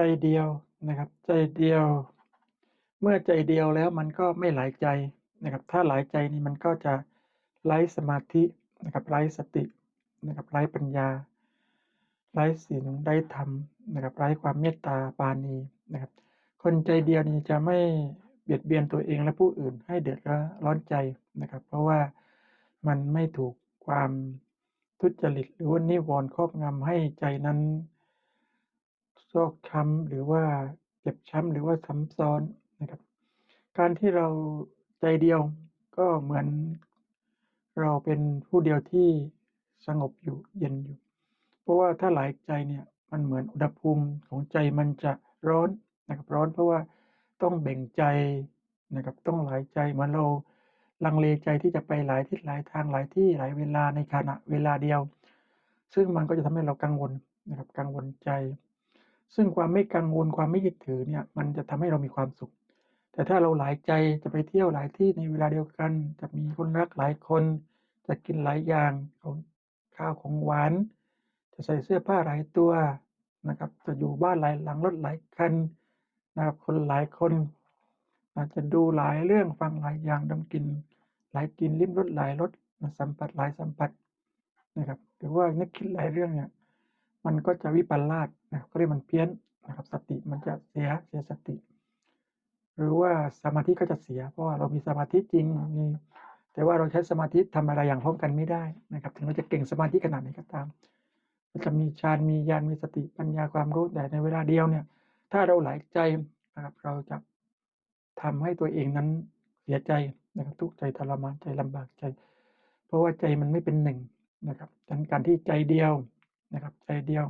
ใจเดียวนะครับ ใจเดียว เมื่อใจเดียวแล้วมันก็ไม่หลายใจนะครับ ถ้าหลายใจนี่มันก็จะไร้สมาธินะครับไร้สตินะครับไร้ปัญญาไร้ศีลไร้ธรรมนะครับไร้ความเมตตาปาณีนะครับ คนใจเดียวนี่จะไม่เบียดเบียนตัวเองและผู้อื่นให้เดือดร้อนใจนะครับ เพราะว่ามันไม่ถูกความทุจริตหรือว่านิวรณ์ครอบงำให้ใจนั้น ซอกช้ำหรือว่าเจ็บช้ำหรือว่าซ้ำซ้อนนะครับ การที่เราใจเดียวก็เหมือนเราเป็นผู้เดียวที่สงบอยู่เย็นอยู่ เพราะว่าถ้าหลายใจเนี่ยมันเหมือนอุณหภูมิของใจมันจะร้อนนะครับร้อนเพราะว่าต้องแบ่งใจนะครับต้องหลายใจเหมือนเราลังเลใจที่จะไปหลายทิศหลายทางหลายที่หลายเวลาในขณะเวลาเดียว ซึ่งมันก็จะทำให้เรากังวลนะครับกังวลใจ ซึ่งความไม่กังวลความไม่ยึดถือเนี่ยมันจะทำให้เรามีความสุข แต่ถ้าเราหลายใจจะไปเที่ยวหลายที่ในเวลาเดียวกัน จะมีคนรักหลายคน จะกินหลายอย่างของข้าวของหวาน จะใส่เสื้อผ้าหลายตัวนะครับจะอยู่บ้านหลายหลังรถหลายคันนะครับคนหลายคนอาจจะดูหลายเรื่องฟังหลายอย่างดมกลิ่นหลายกลิ่นลิ้มรสหลายรสสัมผัสหลายสัมผัสนะครับหรือว่านึกคิดหลายเรื่องเนี่ย มันก็จะวิปลาสนะก็เรียกมันเพี้ยนนะครับสติมันจะเสียเสียสติ หรือว่าสมาธิก็จะเสีย เพราะว่าเรามีสมาธิจริงมีแต่ว่าเราใช้สมาธิทำอะไรอย่างพร้อมกันไม่ได้นะครับ ถึงเราจะเก่งสมาธิขนาดไหนก็ตามมันจะมีฌานมีญาณมีสติปัญญาความรู้แต่ในเวลาเดียวเนี่ย ถ้าเราหลายใจนะครับ เราจะทำให้ตัวเองนั้นเสียใจนะครับทุกข์ใจทรมานใจลำบากใจ เพราะว่าใจมันไม่เป็นหนึ่งนะครับดังการที่ใจเดียว นะครับใจเดียว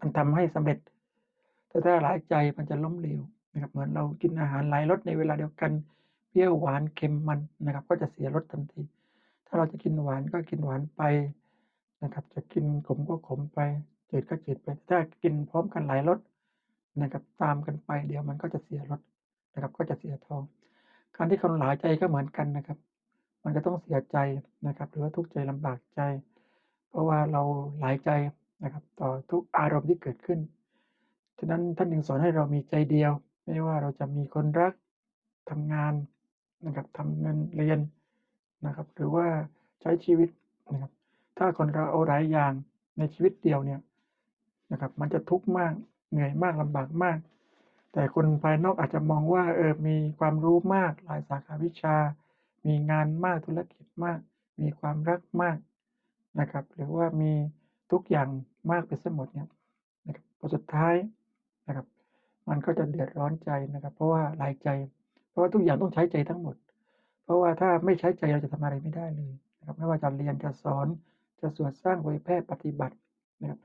มันทำให้สำเร็จ แต่ถ้าหลายใจมันจะล้มเหลวนะครับ เหมือนเรากินอาหารหลายรสในเวลาเดียวกันเปรี้ยวหวานเค็มมันนะครับ ก็จะเสียรสทันที ถ้าเราจะกินหวานก็กินหวานไปนะครับ จะกินขมก็ขมไปจืดก็จืดไป ถ้ากินพร้อมกันหลายรสนะครับ ตามกันไปเดี๋ยวมันก็จะเสียรสนะครับ ก็จะเสียท้อง การที่คนหลายใจก็เหมือนกันนะครับ มันจะต้องเสียใจนะครับ หรือว่าทุกข์ใจลำบากใจ เพราะว่าเราหลายใจนะครับต่อทุกอารมณ์ที่เกิดขึ้น ฉะนั้นท่านจึงสอนให้เรามีใจเดียว ไม่ว่าเราจะมีคนรักทำงานนะครับทำเงินเรียนนะครับ หรือว่าใช้ชีวิตนะครับ ถ้าคนเราเอาหลายอย่างในชีวิตเดียวเนี่ยนะครับ มันจะทุกข์มากเหนื่อยมากลำบากมาก แต่คนภายนอกอาจจะมองว่าเออมีความรู้มากหลายสาขาวิชา มีงานมากธุรกิจมาก มีความรักมาก นะครับ หรือว่ามีทุกอย่างมากไปซะหมดเนี่ยนะครับพอสุดท้ายนะครับ มันก็จะเดือดร้อนใจนะครับ เพราะว่าหลายใจ เพราะว่าทุกอย่างต้องใช้ใจทั้งหมด เพราะว่าถ้าไม่ใช้ใจเราจะทำอะไรไม่ได้เลยนะครับ ไม่ว่าจะเรียนจะสอนจะสวดสร้างเผยแพร่ปฏิบัตินะครับ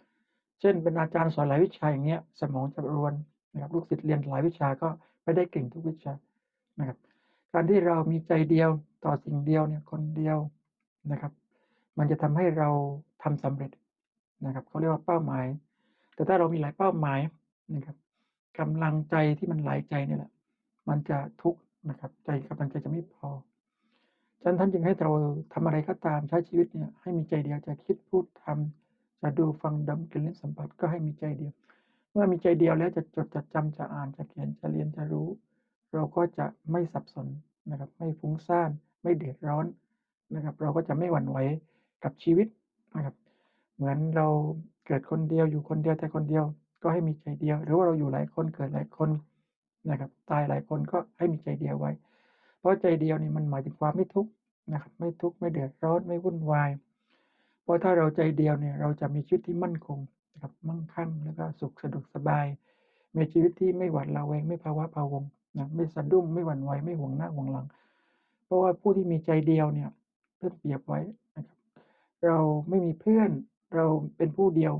เช่นเป็นอาจารย์สอนหลายวิชาอย่างเงี้ย สมองจะรวนนะครับ ลูกศิษย์เรียนหลายวิชาก็ไม่ได้เก่งทุกวิชานะครับ การที่เรามีใจเดียวต่อสิ่งเดียวเนี่ยคนเดียวนะครับ มันจะทำให้เราทำสำเร็จนะครับเขาเรียกว่าเป้าหมาย แต่ถ้าเรามีหลายเป้าหมายนะครับกำลังใจที่มันหลายใจนี่แหละ มันจะทุกข์นะครับ ใจกำลังใจจะไม่พอฉะนั้นท่านจึงให้เราทำอะไรก็ตามใช้ชีวิตเนี่ยให้มีใจเดียวจะคิดพูดทำจะดูฟังดมกลิ่นลิ้นสัมผัสก็ให้มีใจเดียว เมื่อมีใจเดียวแล้วจะจดจะจำจะอ่านจะเขียนจะเรียนจะรู้ เราก็จะไม่สับสนนะครับ ไม่ฟุ้งซ่าน ไม่เดือดร้อนนะครับ เราก็จะไม่หวั่นไหว กับชีวิตนะครับ เหมือนเราเกิดคนเดียวอยู่คนเดียวแต่คนเดียวก็ให้มีใจเดียว หรือว่าเราอยู่หลายคนเกิดหลายคนนะครับ ตายหลายคนก็ให้มีใจเดียวไว้ เพราะใจเดียวนี่มันหมายถึงความไม่ทุกข์นะครับ ไม่ทุกข์ไม่เดือดร้อนไม่วุ่นวาย เพราะถ้าเราใจเดียวเนี่ยเราจะมีชีวิตที่มั่นคงนะครับมั่งคั่งแล้วก็สุขสะดวกสบาย มีชีวิตที่ไม่หวาดระแวงไม่ภาวะพะวงนะไม่สะดุ้งไม่หวั่นไหวไม่ห่วงหน้าห่วงหลัง เพราะว่าผู้ที่มีใจเดียวเนี่ยเพื่อนเปรียบไว้ เราไม่มีเพื่อนเราเป็นผู้เดียว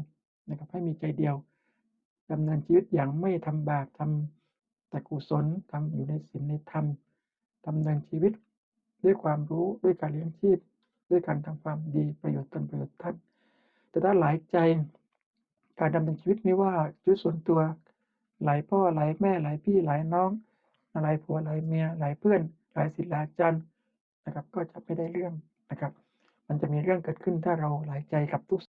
นะครับให้มีใจเดียวดำเนินชีวิตอย่างไม่ทำบาปทำแต่กุศลทำอยู่ในศีลในธรรมดำเนินชีวิตด้วยความรู้ด้วยการเลี้ยงชีพ ด้วยการทำความดีประโยชน์ตนประโยชน์ท่าน แต่ถ้าหลายใจการดำเนินชีวิตไม่ว่าชีวิตส่วนตัวหลายพ่อหลายแม่หลายพี่หลายน้องหลายผัวหลายเมียหลายเพื่อนหลายศิลาจารย์นะครับก็จะไม่ได้เรื่องนะครับ มันจะมีเรื่องเกิดขึ้นถ้าเราหลายใจกับทุก